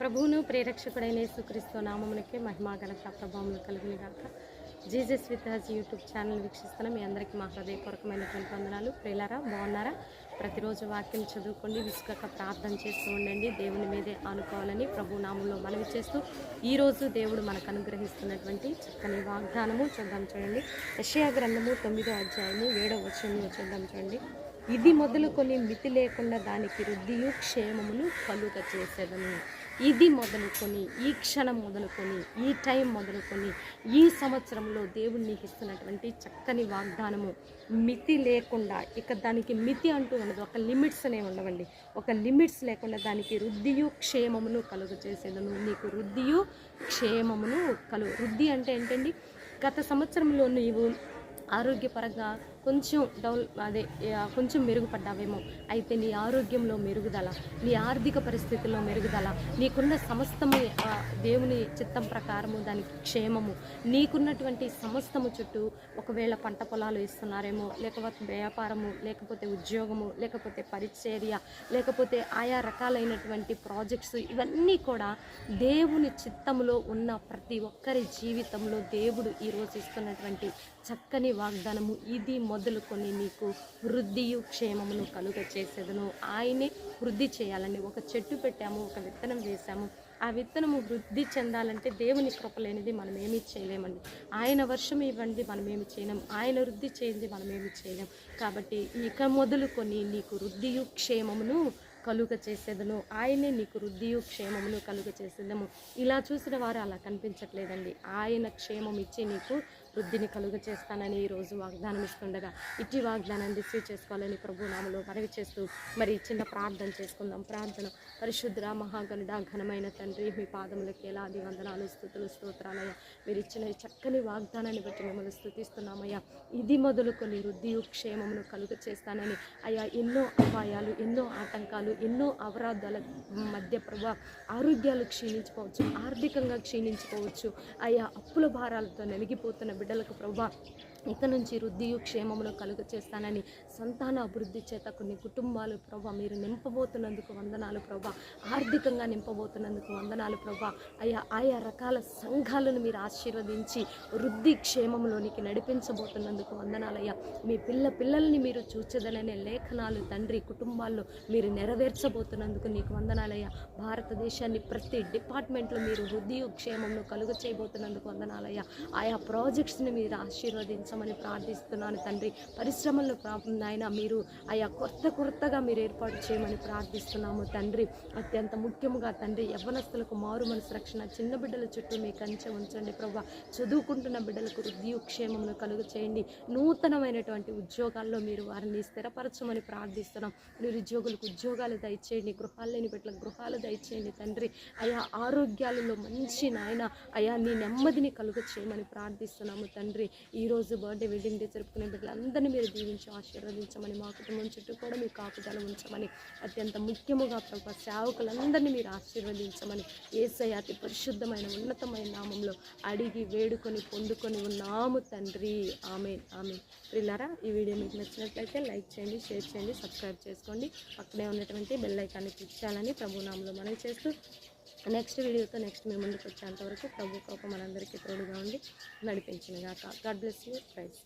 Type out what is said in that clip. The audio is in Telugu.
ప్రభువును ప్రేరక్షకుడైన యేసుక్రీస్తు నామమునకే మహిమా ఘనత ప్రభావములు కలిగిన గాక. Jesus with Haj YouTube channel వీక్షిస్తున్న. మీ అందరికీ మా హృదయపూర్వకమైనటువంటి వందనాలు. ప్రియులారా బాగున్నారా? ప్రతిరోజు వాక్యం చదువుకోండి విసుకక ప్రార్థన చేస్తూ ఉండండి దేవుని మీదే ఆనుకోవాలని ప్రభు నామంలో మనవి చేస్తూ ఈరోజు దేవుడు మనకు అనుగ్రహిస్తున్నటువంటి చక్కని వాగ్దానము చూద్దాం చూడండి. యషయా గ్రంథము తొమ్మిదో అధ్యాయము ఏడవ వచనంలో చూద్దాం చూడండి. ఇది మొదలుకొని మితి లేకుండా దానికి వృద్ధియు క్షేమమును కలుగ చేసేదను ఇది మొదలుకొని ఈ క్షణం మొదలుకొని ఈ టైం మొదలుకొని ఈ సంవత్సరంలో దేవుడు నీకు ఇస్తున్నటువంటి చక్కని వాగ్దానము. మితి లేకుండా ఇక దానికి మితి అంటూ ఉండదు. ఒక లిమిట్స్ అనే ఉండవండి. ఒక లిమిట్స్ లేకుండా దానికి వృద్ధియు క్షేమమును కలుగు చేసేదను. నీకు వృద్ధియు క్షేమమును కలు వృద్ధి అంటే ఏంటండి? గత సంవత్సరంలో నీవు ఆరోగ్యపరంగా కొంచెం డౌన్ అదే కొంచెం మెరుగుపడ్డావేమో. అయితే నీ ఆరోగ్యంలో మెరుగుదల నీ ఆర్థిక పరిస్థితుల్లో మెరుగుదల నీకున్న సమస్తము దేవుని చిత్తం ప్రకారము దానికి క్షేమము నీకున్నటువంటి సమస్తము చుట్టూ ఒకవేళ పంట పొలాలు ఇస్తున్నారేమో లేకపోతే వ్యాపారము లేకపోతే ఉద్యోగము లేకపోతే పరిచర్య లేకపోతే ఆయా రకాలైనటువంటి ప్రాజెక్ట్స్ ఇవన్నీ కూడా దేవుని చిత్తంలో ఉన్న ప్రతి ఒక్కరి జీవితంలో దేవుడు ఈరోజు ఇస్తున్నటువంటి చక్కని వాగ్దానము. ఇది మొదలుకొని నీకు వృద్ధియు క్షేమమును కలుగ చేసేదను. ఆయనే వృద్ధి చేయాలని ఒక చెట్టు పెట్టాము ఒక విత్తనం వేసాము ఆ విత్తనము వృద్ధి చెందాలంటే దేవుని కృప లేనిది మనం ఏమీ చేయలేమండి. ఆయన వర్షం ఇవ్వండి మనం ఏమి చేయలేం. ఆయన వృద్ధి చేయండి మనం ఏమి చేయలేం. కాబట్టి ఇక మొదలుకొని నీకు వృద్ధియు క్షేమమును కలుగ చేసేదను. ఆయనే నీకు వృద్ధియు క్షేమమును కలుగ చేసేదము. ఇలా చూసిన వారు అలా కనిపించట్లేదండి. ఆయన క్షేమం ఇచ్చి నీకు వృద్ధిని కలుగ చేస్తానని ఈరోజు వాగ్దానం ఇస్తుండగా ఇట్టి వాగ్దానాన్ని రిసీవ్ చేసుకోవాలని ప్రభు నామలో మనవి చేస్తూ మరి చిన్న ప్రార్థన చేసుకుందాం. ప్రార్థన. పరిశుద్ర మహాగనుడ ఘనమైన తండ్రి మీ పాదములకి ఎలాది వందనాలు స్థుతులు స్తోత్రాలయ్యా. మీరు ఇచ్చిన ఈ చక్కని వాగ్దానాన్ని బట్టి మిమ్మల్ని స్థుతిస్తున్నామయ్యా. ఇది మొదలుకొని వృద్ధియు క్షేమమును కలుగ చేస్తానని అయ్యా ఎన్నో అపాయాలు ఎన్నో ఆటంకాలు ఎన్నో అవరాధాల మధ్య ప్రభా ఆరోగ్యాలు క్షీణించుకోవచ్చు ఆర్థికంగా క్షీణించుకోవచ్చు అయ్యా అప్పుల భారాలతో నలిగిపోతున్న బిడ్డలకు ప్రభా. ఇక నుంచి వృద్ధియు క్షేమమును కలుగ చేస్తానని సంతాన అభివృద్ధి చేత కొన్ని కుటుంబాలు ప్రభా మీరు నింపబోతున్నందుకు వందనాలు ప్రభా. ఆర్థికంగా నింపబోతున్నందుకు వందనాలు ప్రభా. ఆయా ఆయా రకాల సంఘాలను మీరు ఆశీర్వదించి వృద్ధి క్షేమంలోనికి నడిపించబోతున్నందుకు వందనాలయ్యా మీ పిల్ల పిల్లల్ని మీరు చూచదలనే లేఖనాలు తండ్రి కుటుంబాల్లో మీరు నెరవేర్చబోతున్నందుకు నీకు వందనాలయ్యా భారతదేశాన్ని ప్రతి డిపార్ట్మెంట్లో మీరు వృద్ధి క్షేమంలో కలుగ చేయబోతున్నందుకు వందనాలయ్యా ఆయా ప్రాజెక్ట్స్ని మీరు ఆశీర్వదించమని ప్రార్థిస్తున్నాను తండ్రి. పరిశ్రమలను నాయన మీరు ఆయా కొత్త కొత్తగా మీరు ఏర్పాటు చేయమని ప్రార్థిస్తున్నాము తండ్రి. అత్యంత ముఖ్యముగా తండ్రి యవ్వనస్తులకు మారు మనసు రక్షణ చిన్న బిడ్డల చుట్టూ మీ కంచె ఉంచండి ప్రభా చదువుకుంటున్న బిడ్డలకు వృద్ధి క్షేమమును కలుగ చేయండి. నూతనమైనటువంటి ఉద్యోగాల్లో మీరు వారిని స్థిరపరచమని ప్రార్థిస్తున్నాం. నిరుద్యోగులకు ఉద్యోగాలు దయచేయండి గృహాలు లేని బిడ్డల గృహాలు దయచేయండి తండ్రి. అయా ఆరోగ్యాలలో మంచి నాయన అయా నీ నెమ్మదిని కలుగ చేయమని ప్రార్థిస్తున్నాము తండ్రి. ఈరోజు బర్త్డే వెడ్డింగ్ డే జరుపుకునే బిడ్డలందరినీ మీరు దీవించి ఆశీర్వదించమని మా కుటుంబం చుట్టూ కూడా మీ కాపుదల ఉంచమని అత్యంత ముఖ్యముగా ప్రభా సేవకులందరినీ మీరు ఆశీర్వదించమని ఏసై అతి పరిశుద్ధమైన ఉన్నతమైన నామంలో అడిగి వేడుకొని పొందుకొని ఉన్నాము తండ్రి. ఆమె ఆమె ప్రిల్లారా ఈ వీడియో మీకు నచ్చినట్లయితే లైక్ చేయండి షేర్ చేయండి సబ్స్క్రైబ్ చేసుకోండి. పక్కనే ఉన్నటువంటి బెల్ ఐకాన్ని క్లిక్ చేయాలని ప్రభునామంలో మనం చేస్తూ నెక్స్ట్ వీడియోతో నెక్స్ట్ మీ ముందుకు వచ్చేంతవరకు ప్రభు కోపం మనందరికీ తోడుగా ఉండి నడిపించిన గాక గాడ్ బ్లెస్ యూ ప్రైజ్